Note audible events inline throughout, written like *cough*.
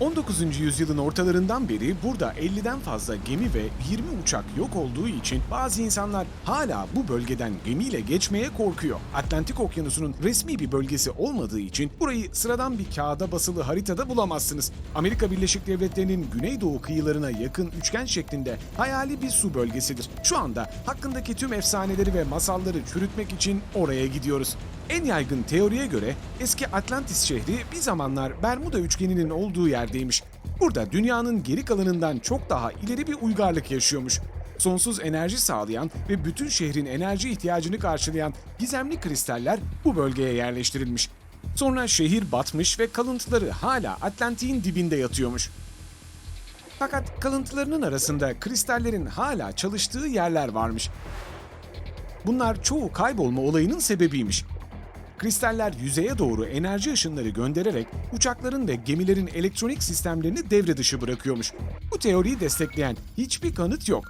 19. yüzyılın ortalarından beri burada 50'den fazla gemi ve 20 uçak yok olduğu için bazı insanlar hala bu bölgeden gemiyle geçmeye korkuyor. Atlantik Okyanusu'nun resmi bir bölgesi olmadığı için burayı sıradan bir kağıda basılı haritada bulamazsınız. Amerika Birleşik Devletleri'nin güneydoğu kıyılarına yakın üçgen şeklinde hayali bir su bölgesidir. Şu anda hakkındaki tüm efsaneleri ve masalları çürütmek için oraya gidiyoruz. En yaygın teoriye göre eski Atlantis şehri bir zamanlar Bermuda üçgeninin olduğu yerdeymiş. Burada dünyanın geri kalanından çok daha ileri bir uygarlık yaşıyormuş. Sonsuz enerji sağlayan ve bütün şehrin enerji ihtiyacını karşılayan gizemli kristaller bu bölgeye yerleştirilmiş. Sonra şehir batmış ve kalıntıları hala Atlantik'in dibinde yatıyormuş. Fakat kalıntılarının arasında kristallerin hala çalıştığı yerler varmış. Bunlar çoğu kaybolma olayının sebebiymiş. Kristaller yüzeye doğru enerji ışınları göndererek uçakların ve gemilerin elektronik sistemlerini devre dışı bırakıyormuş. Bu teoriyi destekleyen hiçbir kanıt yok.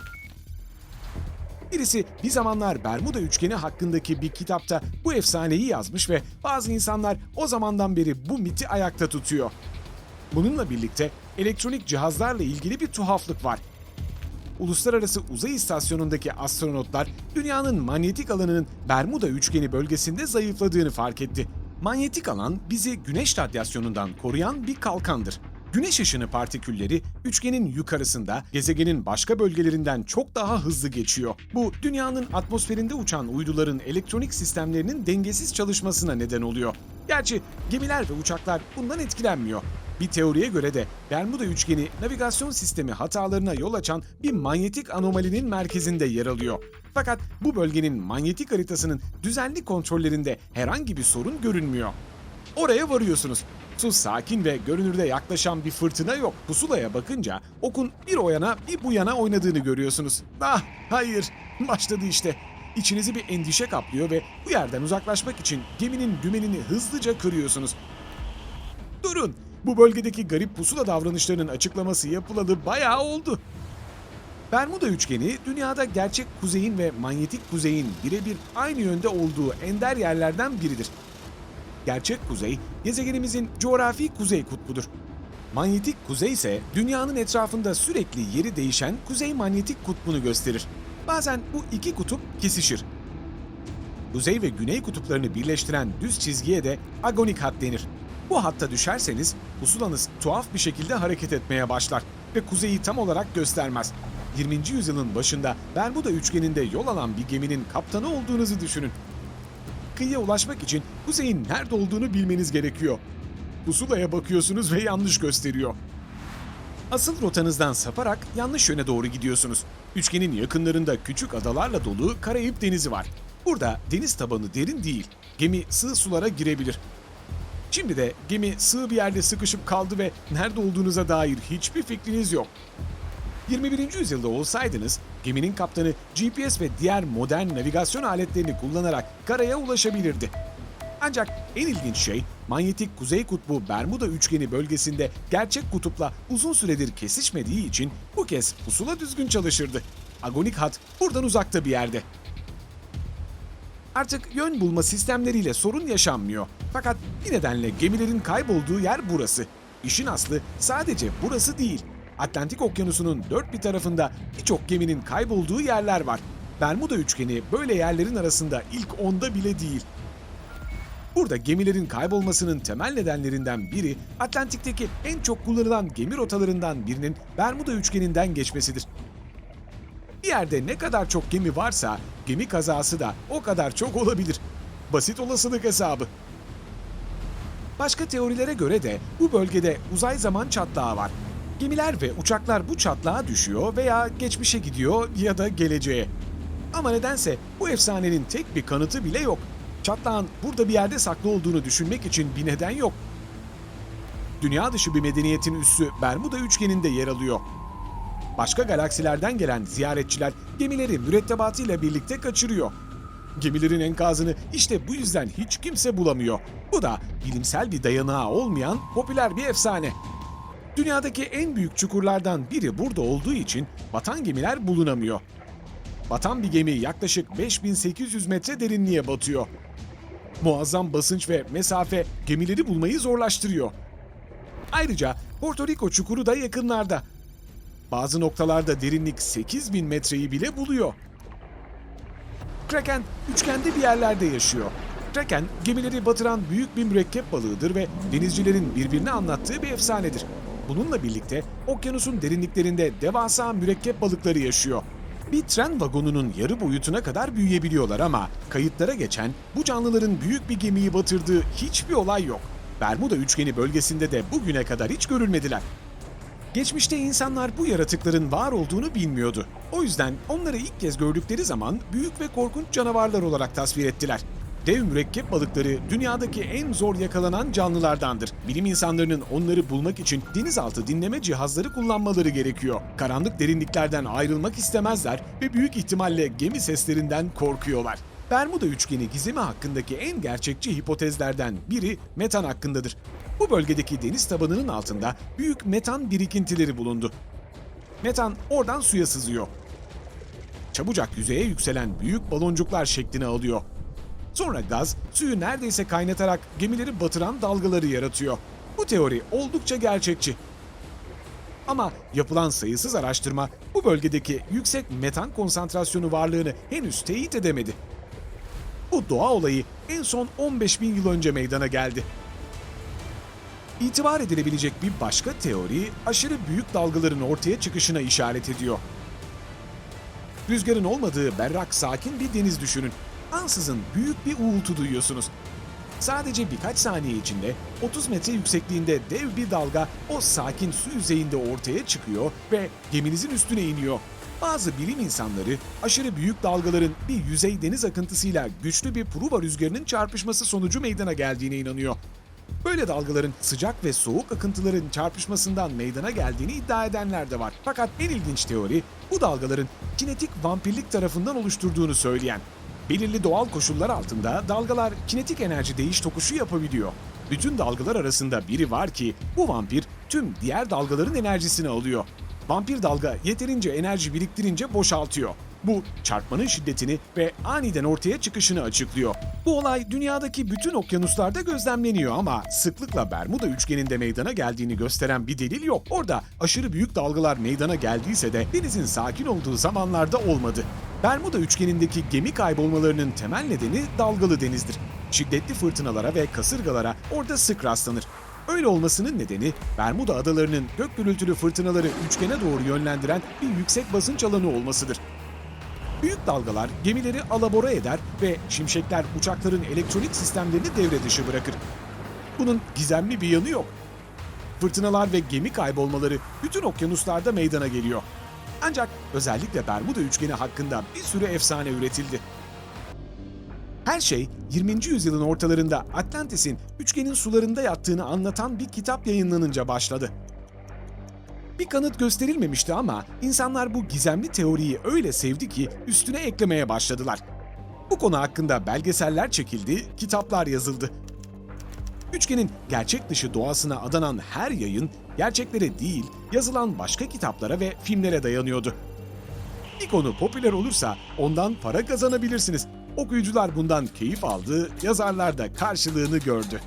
Birisi bir zamanlar Bermuda üçgeni hakkındaki bir kitapta bu efsaneyi yazmış ve bazı insanlar o zamandan beri bu miti ayakta tutuyor. Bununla birlikte elektronik cihazlarla ilgili bir tuhaflık var. Uluslararası Uzay İstasyonu'ndaki astronotlar dünyanın manyetik alanının Bermuda üçgeni bölgesinde zayıfladığını fark etti. Manyetik alan bizi güneş radyasyonundan koruyan bir kalkandır. Güneş ışını partikülleri üçgenin yukarısında gezegenin başka bölgelerinden çok daha hızlı geçiyor. Bu dünyanın atmosferinde uçan uyduların elektronik sistemlerinin dengesiz çalışmasına neden oluyor. Gerçi gemiler ve uçaklar bundan etkilenmiyor. Bir teoriye göre de Bermuda üçgeni navigasyon sistemi hatalarına yol açan bir manyetik anomalinin merkezinde yer alıyor. Fakat bu bölgenin manyetik haritasının düzenli kontrollerinde herhangi bir sorun görünmüyor. Oraya varıyorsunuz. Su sakin ve görünürde yaklaşan bir fırtına yok. Pusulaya bakınca okun bir o yana bir bu yana oynadığını görüyorsunuz. Ah hayır *laughs* başladı işte. İçinizi bir endişe kaplıyor ve bu yerden uzaklaşmak için geminin dümenini hızlıca kırıyorsunuz. Durun. Bu bölgedeki garip pusula davranışlarının açıklaması yapılalı bayağı oldu. Bermuda üçgeni dünyada gerçek kuzeyin ve manyetik kuzeyin birebir aynı yönde olduğu ender yerlerden biridir. Gerçek kuzey, gezegenimizin coğrafi kuzey kutbudur. Manyetik kuzey ise dünyanın etrafında sürekli yeri değişen kuzey manyetik kutbunu gösterir. Bazen bu iki kutup kesişir. Kuzey ve güney kutuplarını birleştiren düz çizgiye de agonik hat denir. Bu hatta düşerseniz pusulanız tuhaf bir şekilde hareket etmeye başlar ve kuzeyi tam olarak göstermez. 20. yüzyılın başında Bermuda üçgeninde yol alan bir geminin kaptanı olduğunuzu düşünün. Kıyıya ulaşmak için kuzeyin nerede olduğunu bilmeniz gerekiyor. Pusulaya bakıyorsunuz ve yanlış gösteriyor. Asıl rotanızdan saparak yanlış yöne doğru gidiyorsunuz. Üçgenin yakınlarında küçük adalarla dolu Karayip Denizi var. Burada deniz tabanı derin değil. Gemi sığ sulara girebilir. Şimdi de gemi sığ bir yerde sıkışıp kaldı ve nerede olduğunuza dair hiçbir fikriniz yok. 21. yüzyılda olsaydınız geminin kaptanı GPS ve diğer modern navigasyon aletlerini kullanarak karaya ulaşabilirdi. Ancak en ilginç şey manyetik kuzey kutbu Bermuda üçgeni bölgesinde gerçek kutupla uzun süredir kesişmediği için bu kez pusula düzgün çalışırdı. Agonik hat buradan uzakta bir yerde. Artık yön bulma sistemleriyle sorun yaşanmıyor. Fakat bir nedenle gemilerin kaybolduğu yer burası. İşin aslı sadece burası değil. Atlantik Okyanusu'nun dört bir tarafında birçok geminin kaybolduğu yerler var. Bermuda üçgeni böyle yerlerin arasında ilk onda bile değil. Burada gemilerin kaybolmasının temel nedenlerinden biri Atlantik'teki en çok kullanılan gemi rotalarından birinin Bermuda üçgeninden geçmesidir. Bir yerde ne kadar çok gemi varsa gemi kazası da o kadar çok olabilir. Basit olasılık hesabı. Başka teorilere göre de bu bölgede uzay zaman çatlağı var. Gemiler ve uçaklar bu çatlağa düşüyor veya geçmişe gidiyor ya da geleceğe. Ama nedense bu efsanenin tek bir kanıtı bile yok. Çatlağın burada bir yerde saklı olduğunu düşünmek için bir neden yok. Dünya dışı bir medeniyetin üssü Bermuda üçgeninde yer alıyor. Başka galaksilerden gelen ziyaretçiler gemileri mürettebatıyla birlikte kaçırıyor. Gemilerin enkazını işte bu yüzden hiç kimse bulamıyor. Bu da bilimsel bir dayanağı olmayan popüler bir efsane. Dünyadaki en büyük çukurlardan biri burada olduğu için batan gemiler bulunamıyor. Batan bir gemi yaklaşık 5800 metre derinliğe batıyor. Muazzam basınç ve mesafe gemileri bulmayı zorlaştırıyor. Ayrıca Porto Rico çukuru da yakınlarda. Bazı noktalarda derinlik 8000 metreyi bile buluyor. Kraken üçgende bir yerlerde yaşıyor. Kraken gemileri batıran büyük bir mürekkep balığıdır ve denizcilerin birbirine anlattığı bir efsanedir. Bununla birlikte okyanusun derinliklerinde devasa mürekkep balıkları yaşıyor. Bir tren vagonunun yarı boyutuna kadar büyüyebiliyorlar ama kayıtlara geçen bu canlıların büyük bir gemiyi batırdığı hiçbir olay yok. Bermuda üçgeni bölgesinde de bugüne kadar hiç görülmediler. Geçmişte insanlar bu yaratıkların var olduğunu bilmiyordu. O yüzden onları ilk kez gördükleri zaman büyük ve korkunç canavarlar olarak tasvir ettiler. Dev mürekkep balıkları dünyadaki en zor yakalanan canlılardandır. Bilim insanlarının onları bulmak için denizaltı dinleme cihazları kullanmaları gerekiyor. Karanlık derinliklerden ayrılmak istemezler ve büyük ihtimalle gemi seslerinden korkuyorlar. Bermuda üçgeni gizemi hakkındaki en gerçekçi hipotezlerden biri metan hakkındadır. Bu bölgedeki deniz tabanının altında büyük metan birikintileri bulundu. Metan oradan suya sızıyor. Çabucak yüzeye yükselen büyük baloncuklar şeklini alıyor. Sonra gaz suyu neredeyse kaynatarak gemileri batıran dalgaları yaratıyor. Bu teori oldukça gerçekçi. Ama yapılan sayısız araştırma bu bölgedeki yüksek metan konsantrasyonu varlığını henüz teyit edemedi. Bu doğa olayı en son 15 bin yıl önce meydana geldi. İtibar edilebilecek bir başka teori aşırı büyük dalgaların ortaya çıkışına işaret ediyor. Rüzgarın olmadığı berrak sakin bir deniz düşünün. Ansızın büyük bir uğultu duyuyorsunuz. Sadece birkaç saniye içinde 30 metre yüksekliğinde dev bir dalga o sakin su yüzeyinde ortaya çıkıyor ve geminizin üstüne iniyor. Bazı bilim insanları aşırı büyük dalgaların bir yüzey deniz akıntısıyla güçlü bir pruva rüzgarının çarpışması sonucu meydana geldiğine inanıyor. Böyle dalgaların sıcak ve soğuk akıntıların çarpışmasından meydana geldiğini iddia edenler de var. Fakat en ilginç teori bu dalgaların kinetik vampirlik tarafından oluşturduğunu söyleyen. Belirli doğal koşullar altında dalgalar kinetik enerji değiş tokuşu yapabiliyor. Bütün dalgalar arasında biri var ki bu vampir tüm diğer dalgaların enerjisini alıyor. Vampir dalga yeterince enerji biriktirince boşaltıyor. Bu çarpmanın şiddetini ve aniden ortaya çıkışını açıklıyor. Bu olay dünyadaki bütün okyanuslarda gözlemleniyor ama sıklıkla Bermuda üçgeninde meydana geldiğini gösteren bir delil yok. Orada aşırı büyük dalgalar meydana geldiyse de denizin sakin olduğu zamanlarda olmadı. Bermuda üçgenindeki gemi kaybolmalarının temel nedeni dalgalı denizdir. Şiddetli fırtınalara ve kasırgalara orada sık rastlanır. Öyle olmasının nedeni Bermuda adalarının gök gürültülü fırtınaları üçgene doğru yönlendiren bir yüksek basınç alanı olmasıdır. Büyük dalgalar gemileri alabora eder ve şimşekler uçakların elektronik sistemlerini devre dışı bırakır. Bunun gizemli bir yanı yok. Fırtınalar ve gemi kaybolmaları bütün okyanuslarda meydana geliyor. Ancak özellikle Bermuda üçgeni hakkında bir sürü efsane üretildi. Her şey 20. yüzyılın ortalarında Atlantis'in üçgenin sularında yattığını anlatan bir kitap yayınlanınca başladı. Bir kanıt gösterilmemişti ama insanlar bu gizemli teoriyi öyle sevdi ki üstüne eklemeye başladılar. Bu konu hakkında belgeseller çekildi, kitaplar yazıldı. Üçgenin gerçek dışı doğasına adanan her yayın gerçeklere değil, yazılan başka kitaplara ve filmlere dayanıyordu. Bir konu popüler olursa ondan para kazanabilirsiniz. Okuyucular bundan keyif aldı, yazarlar da karşılığını gördü.